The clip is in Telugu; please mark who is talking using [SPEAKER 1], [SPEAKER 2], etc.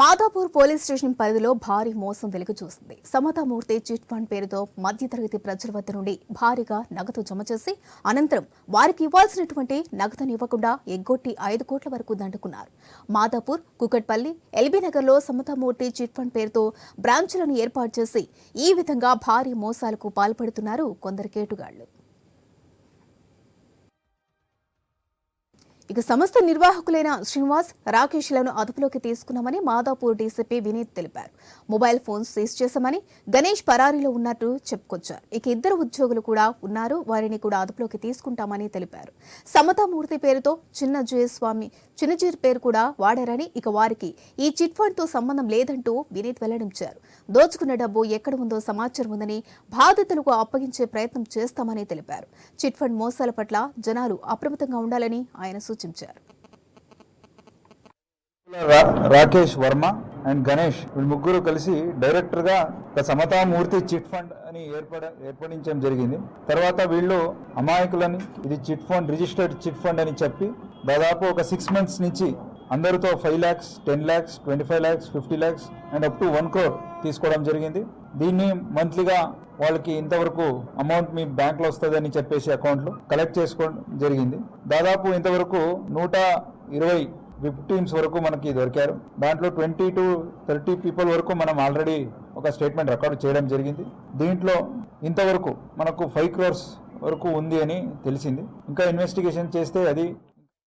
[SPEAKER 1] మాదాపూర్ పోలీస్ స్టేషన్ పరిధిలో భారీ మోసం వెలుగు చూసింది. సమతామూర్తి చిట్ ఫండ్ పేరుతో మధ్యతరగతి ప్రజల వద్ద నుండి భారీగా నగదు జమ చేసి అనంతరం వారికి ఇవ్వాల్సినటువంటి నగదును ఇవ్వకుండా ఎగ్గొట్టి ఐదు కోట్ల వరకు దండుకున్నారు. మాదాపూర్ కుకట్పల్లి ఎల్బీ నగర్లో సమతామూర్తి చిట్ ఫండ్ పేరుతో బ్రాంచులను ఏర్పాటు చేసి ఈ విధంగా భారీ మోసాలకు పాల్పడుతున్నారు కొందరు కేటుగాళ్ళు. ఇక సంస్థ నిర్వాహకులైన శ్రీనివాస్ రాకేష్లను అదుపులోకి తీసుకున్నామని మాదాపూర్ డీసీపీ వినీత్ తెలిపారు. మొబైల్ ఫోన్స్ సీజ్ చేశామని గణేష్ పరారీలో ఉన్నట్టు చెప్పుకొచ్చారు. ఇక ఇద్దరు ఉద్యోగులు కూడా ఉన్నారు. వారిని కూడా అదుపులోకి తీసుకుంటామని తెలిపారు. సమతామూర్తి పేరుతో చిన్న జయస్వామి చిన్నజీర్ పేరు కూడా వాడారని ఇక వారికి ఈ చిట్ ఫండ్తో సంబంధం లేదంటూ వినీత్ వెల్లడించారు. దోచుకున్న డబ్బు ఎక్కడ ఉందో సమాచారం ఉందని బాధితులకు అప్పగించే ప్రయత్నం చేస్తామని తెలిపారు. చిట్ ఫండ్ మోసాల పట్ల జనాలు అప్రమత్తంగా ఉండాలని ఆయన సూచించారు.
[SPEAKER 2] రాకేష్ వర్మ అండ్ గణేష్ వీళ్ళు ముగ్గురు కలిసి డైరెక్టర్గా ఒక సమతామూర్తి చిట్ ఫండ్ అని ఏర్పడ ఏర్పడించడం జరిగింది. తర్వాత వీళ్ళు అమాయకులని ఇది chit fund registered chit fund అని చెప్పి దాదాపు ఒక సిక్స్ మంత్స్ నుంచి అందరితో five lakhs ten lakhs twenty five lakhs fifty lakhs and up to one crore తీసుకోవడం జరిగింది. దీన్ని మంత్లీగా వాళ్ళకి ఇంతవరకు అమౌంట్ మీ బ్యాంక్లో వస్తుందని చెప్పేసి అకౌంట్లో కలెక్ట్ చేసుకోవడం జరిగింది. దాదాపు ఇంతవరకు నూట ఇరవై విప్ టీమ్స్ వరకు మనకి దొరికారు. దాంట్లో ట్వంటీ టు థర్టీ పీపుల్ వరకు మనం ఆల్రెడీ ఒక స్టేట్మెంట్ రికార్డ్ చేయడం జరిగింది. దీంట్లో ఇంతవరకు మనకు ఫైవ్ క్రోర్స్ వరకు ఉంది అని తెలిసింది. ఇంకా ఇన్వెస్టిగేషన్ చేస్తే అది